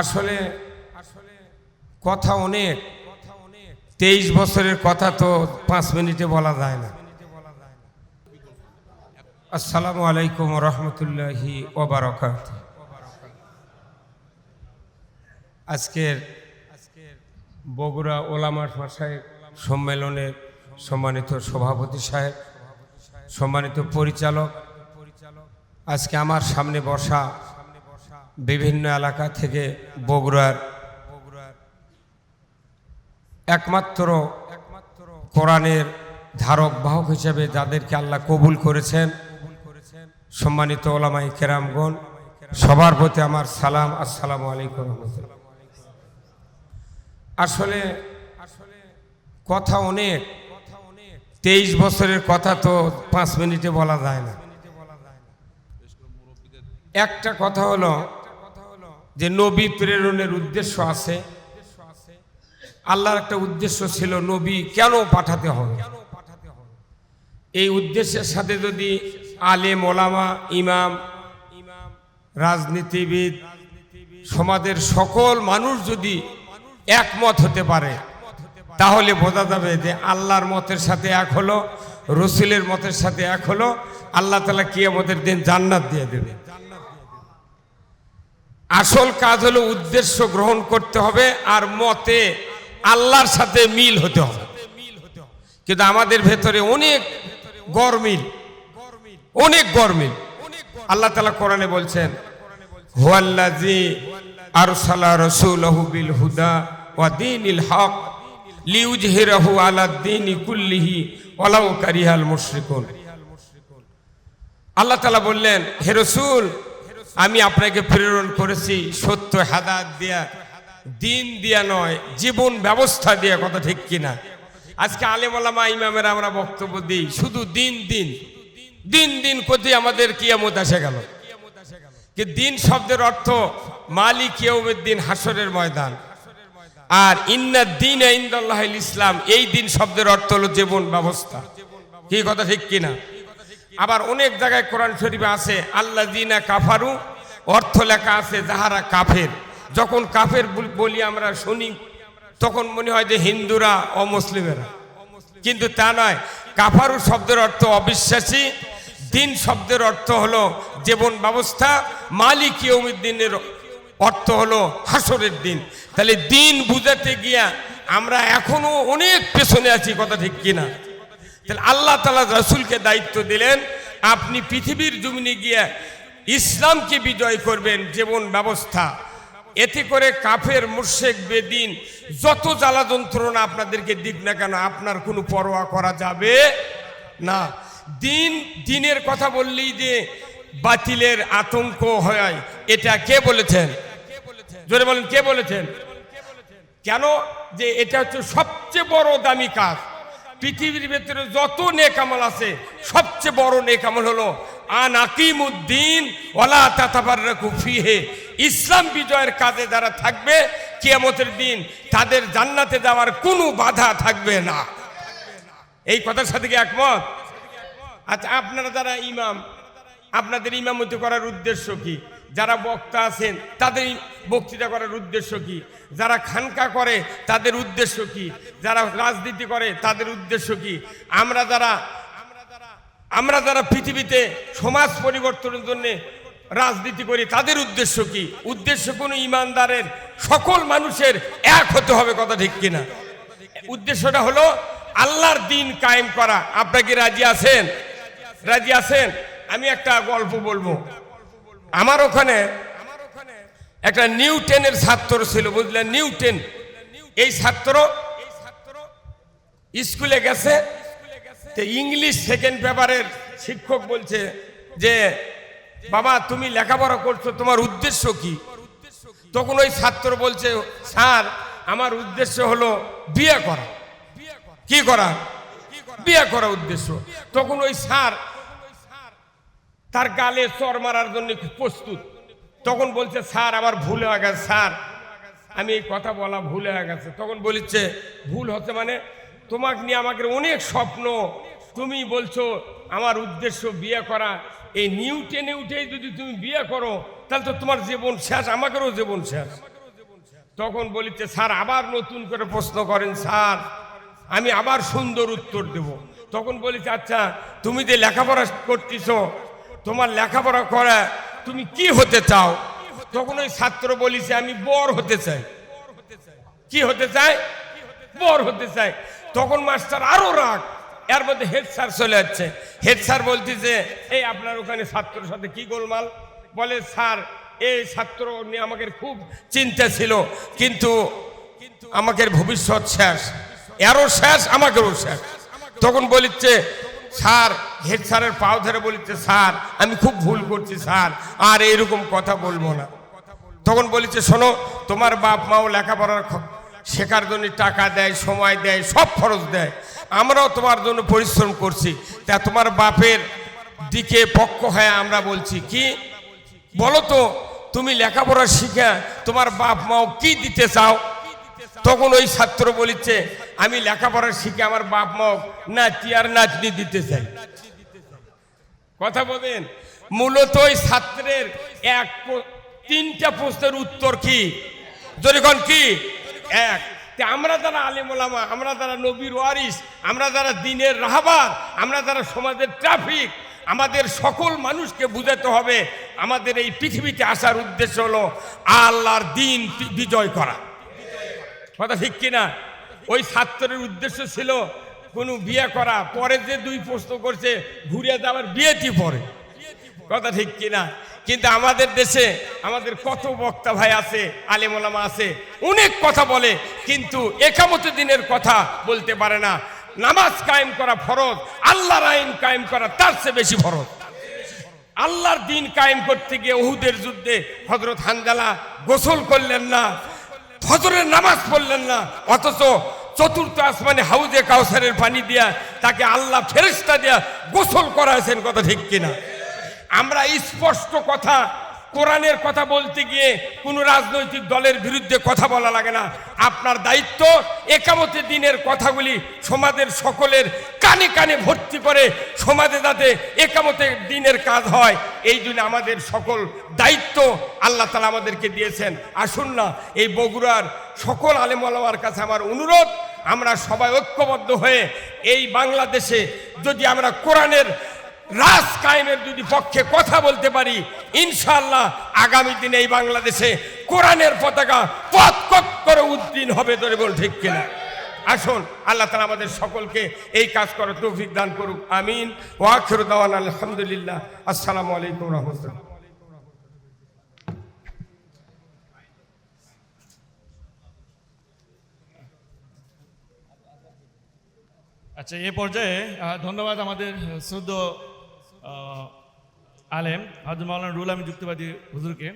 আসলে আসলে কথা অনেক। তেইশ বছরের কথা তো পাঁচ মিনিটে বলা যায় না। আসসালামু আলাইকুম রহমতুল্লাহি ওবারকাত আজকের বগুড়া ওলামার ভাষায় সম্মেলনের সম্মানিত সভাপতি সাহেব, সম্মানিত পরিচালক, আজকে আমার সামনে বসা বিভিন্ন এলাকা থেকে বগুড়ার একমাত্র কোরআনের ধারক, বাহক হিসেবে যাদেরকে আল্লাহ কবুল করেছেন, সম্মানিত ওলামাই কেরামগণ, সবার প্রতি আমার সালাম, আসসালামু আলাইকুম রহমতুল্লাহ। আসলে কথা অনেক, তেইশ বছরের কথা তো পাঁচ মিনিটে বলা যায় না একটা কথা হলো যে নবী প্রেরণের উদ্দেশ্য আছে। আল্লাহর একটা উদ্দেশ্য ছিল নবী কেন পাঠাতে হবে? এই উদ্দেশ্যের সাথে যদি আলেম, ওলামা, ইমাম, রাজনীতিবিদ, সমাজের সকল মানুষ যদি একমত হতে পারে, তাহলে বোঝা যাবে যে আল্লাহর মতের সাথে এক হলো, রসুলের মতের সাথে এক হলো, আল্লাহ তালা কিয়ামতের দিন জান্নাত দিয়ে দেবে। আসল কাজ হলো উদ্দেশ্য গ্রহণ করতে হবে আর মতে আল্লাহর সাথে মিল হতে হবে। কিন্তু আমাদের ভেতরে অনেক গরমিল অনেক গরমিল। আল্লাহ তালা কোরআনে বলছেন হুয়াল্লাজি হুদা ওয়া হক আল্লাহ বললেন, হে আমি আপনাকে প্রেরণ করেছি সত্য হাদাত দিয়া, দিন দিয়া নয়, জীবন ব্যবস্থা দিয়া, কথা ঠিক কিনা? আজকে আলেমলামা ইমামের আমরা বক্তব্য দিই, শুধু দিন দিন দিন দিন করতে আমাদের কিয়ামত আসে গেল। কি দিন শব্দের অর্থ মালিক দিন হাসরের ময়দান। আর ইন্না দিন ইন্দাল্লাহ ইসলাম, এই দিন শব্দের অর্থ হলো জীবন ব্যবস্থা। কি কথা ঠিক কিনা? আবার অনেক জায়গায় কোরআন শরীফে আছে আল্লাহ দিনা কাফারু, অর্থ লেখা আছে, যাহারা কাফের। যখন কাফের বলি আমরা শুনি, তখন মনে হয় যে হিন্দুরা অমুসলিমেরা। কিন্তু তা নয়, কাফারু শব্দের অর্থ অবিশ্বাসী, দিন শব্দের অর্থ হলো জীবন ব্যবস্থা, মালিক ইয়ৌমিদ্দিনের অর্থ হলো হাসরের দিন। তাহলে দিন বুঝাতে গিয়া আমরা এখনও অনেক পেছনে আছি, কথা ঠিক কিনা? তাহলে আল্লাহ তালা রসুলকে দায়িত্ব দিলেন, আপনি পৃথিবীর জমিনে গিয়ে ইসলামকে বিজয় করবেন জীবন ব্যবস্থা। এতে করে কাফের মুর্শেক বেদিন, যত জ্বালা যন্ত্রণা আপনাদেরকে দিক না কেন, আপনার কোনো পরোয়া করা যাবে না। দিন, দিনের কথা বললেই যে বাতিলের আতঙ্ক হয়, এটা কে বলেছেন? জোরে বলেন, কে বলেছেন? কেন? যে এটা হচ্ছে সবচেয়ে বড় দামি কাজ। পৃথিবীর ভেতরে যত নেকামল আছে, সবচেয়ে বড় নেকামল হলো, আন ওলা তাতাবার ফিহে। ইসলাম বিজয়ের কাজে যারা থাকবে, কিয়ামতের দিন তাদের জান্নাতে যাওয়ার কোনো বাধা থাকবে না। এই কথার সাথে কি একমত? আচ্ছা আপনারা যারা ইমাম, আপনাদের ইমামতি করার উদ্দেশ্য কি? যারা বক্তা আছেন, তাদের বক্তৃতা করার উদ্দেশ্য কি? যারা খানকা করে, তাদের উদ্দেশ্য কি? যারা রাজনীতি করে, তাদের উদ্দেশ্য কি? আমরা যারা আমরা যারা পৃথিবীতে সমাজ পরিবর্তনের জন্য রাজনীতি করি, তাদের উদ্দেশ্য কি? উদ্দেশ্য কোনো ইমানদারের, সকল মানুষের এক হতে হবে কথা ঠিক কিনা? উদ্দেশ্যটা হলো আল্লাহর দিন কায়েম করা। আপনাকে রাজি আছেন? রাজি আছেন? আমি একটা গল্প বলব। আমার ওখানে একটা নিউটেনের ছাত্র ছিল বুঝলেন নিউটেন এই ছাত্র স্কুলে গেছে। ইংলিশ সেকেন্ড পেপারের শিক্ষক বলছে যে, বাবা, তুমি লেখাপড়া করছ, তোমার উদ্দেশ্য কি? তখন ওই ছাত্র বলছে, স্যার, আমার উদ্দেশ্য হলো বিয়ে করা। কি করা? বিয়ে করা উদ্দেশ্য। তখন ওই স্যার তার গালে চর মারার জন্য প্রস্তুত। তখন বলছে, স্যার, আমার ভুল হয়ে গেছে, স্যার। আমি এই কথা বলা ভুল হয়ে গেছে। তখন বলিচ্ছে, ভুল হচ্ছে মানে তোমাকে নিয়ে আমাকে অনেক স্বপ্ন। তুমি বলছো, আমার উদ্দেশ্য বিয়ে করা। এই নিউটেনে উঠেই যদি তুমি বিয়ে করো, তাহলে তো তোমার জীবন শেষ, আমাকেরও জীবন শেষ। তখন বলিছে স্যার, আবার নতুন করে প্রশ্ন করেন, স্যার। আমি আবার সুন্দর উত্তর দেব। তখন বলিছে আচ্ছা তুমি যে লেখাপড়া করতেছ তোমার লেখাপড়া করা, তুমি কি হতে চাও? তখন ওই ছাত্র বলিছে, আমি বর হতে চাই। কি হতে চায় বর হতে চায় তখন মাস্টার আরও রাগ। এর মধ্যে হেড স্যার চলে যাচ্ছে। হেড স্যার বলতেছে, এই আপনার ওখানে ছাত্রের সাথে কি গোলমাল? বলে, স্যার, এই ছাত্র নিয়ে আমাকে খুব চিন্তা ছিল, কিন্তু আমাকে ভবিষ্যৎ শেষ। এরও শেষ আমাকেও শেষ। তখন বলিচ্ছে স্যার, হেড স্যারের পাও ধরে বলিচ্ছে স্যার, আমি খুব ভুল করছি, স্যার, আর এইরকম কথা বলব না। তখন বলেছে, শোনো, তোমার বাপ মাও লেখাপড়ার শেখার জন্য টাকা দেয়, সময় দেয়, সব খরচ দেয়। আমরাও তোমার জন্য পরিশ্রম করছি। তা তোমার বাপের দিকে পক্ষ হয়ে আমরা বলছি, কি? বলো তো, তুমি লেখাপড়া শিখা তোমার বাপ মাও কি দিতে চাও? তখন ওই ছাত্র বলিচ্ছে আমি লেখাপড়া শিখে আমার বাপ মাও নাতি আর নাতনি দিতে চাই। কথা বলেন, মূলত ওই ছাত্রের এক তিনটা প্রশ্নের উত্তর কি? যখন কি? এক আমরা যারা আলিমোলামা আমরা যারা নবীর ওয়ারিস, আমরা যারা দিনের রাহাবার, আমরা যারা সমাজের ট্রাফিক, আমাদের সকল মানুষকে বুঝাতে হবে, আমাদের এই পৃথিবীতে আসার উদ্দেশ্য হলো আল্লাহর দিন বিজয় করা। কথা ঠিক কিনা? ওই ছাত্রের উদ্দেশ্য ছিল কোনো বিয়ে করা। পরে যে দুই প্রশ্ন করছে ঘুরে যাওয়ার বিয়েটি পরে। কথা ঠিক কিনা? কিন্তু আমাদের দেশে আমাদের কত বক্তা ভাই আছে আলেমোলামা আছে, অনেক কথা বলে, কিন্তু একামত দিনের কথা বলতে পারে না। নামাজ কায়েম করা ফরজ, আল্লাহর আইন কায়েম করা তার চেয়ে বেশি ফরজ। আল্লাহর দিন কায়েম করতে গিয়ে ওহুদের যুদ্ধে হজরত হানজালা গোসল করলেন না। ফজরের নামাজ পড়লেন না, অথচ চতুর্থ আসমানে হাউজে কাউসারের পানি দিয়া তাকে আল্লাহ ফেরেস্তা দিয়া গোসল করাছেন কথা ঠিক কিনা? আমরা স্পষ্ট কথা কোরআনের কথা বলতে গিয়ে কোনো রাজনৈতিক দলের বিরুদ্ধে কথা বলা লাগে না। আপনার দায়িত্ব একামতে দিনের কথাগুলি সমাজের সকলের কানে কানে ভর্তি করে সমাজে যাতে একামতে দিনের কাজ হয়। এই জন্য আমাদের সকল দায়িত্ব আল্লাহ তালা আমাদেরকে দিয়েছেন। আসুন না, এই বগুড়ার সকল আলেমার কাছে আমার অনুরোধ, আমরা সবাই ঐক্যবদ্ধ হয়ে এই বাংলাদেশে যদি আমরা কোরআনের রাজ কায়েমের যদি পক্ষে কথা বলতে পারি। ইনশাল্লাহ আগামী দিনে এই বাংলাদেশে কোরআনের পতাকা পথ করে উদ্দিন হবে ধরে বল ঠিক কিনা। আসুন, আল্লাহ তালা আমাদের সকলকে এই কাজ করার তৌফিক দান করুক। আমিন। ওয়াক্ষর দাওয়ান আলহামদুলিল্লাহ। আসসালামু আলাইকুম রহমতুল্লাহ। আচ্ছা এ পর্যায়ে ধন্যবাদ আমাদের শ্রদ্ধ আলেম হাজর মাওলানা রুল আমি যুক্তিবাদী হুজুরকে।